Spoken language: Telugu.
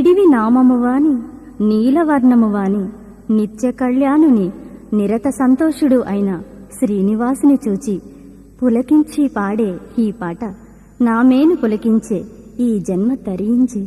నిడివి నామమువాని నీలవర్ణమువాని నిత్య కళ్యాణుని నిరత సంతోషుడు అయిన శ్రీనివాసుని చూచి పులకించి పాడే ఈ పాట నామేను పులకించే ఈ జన్మ తరించి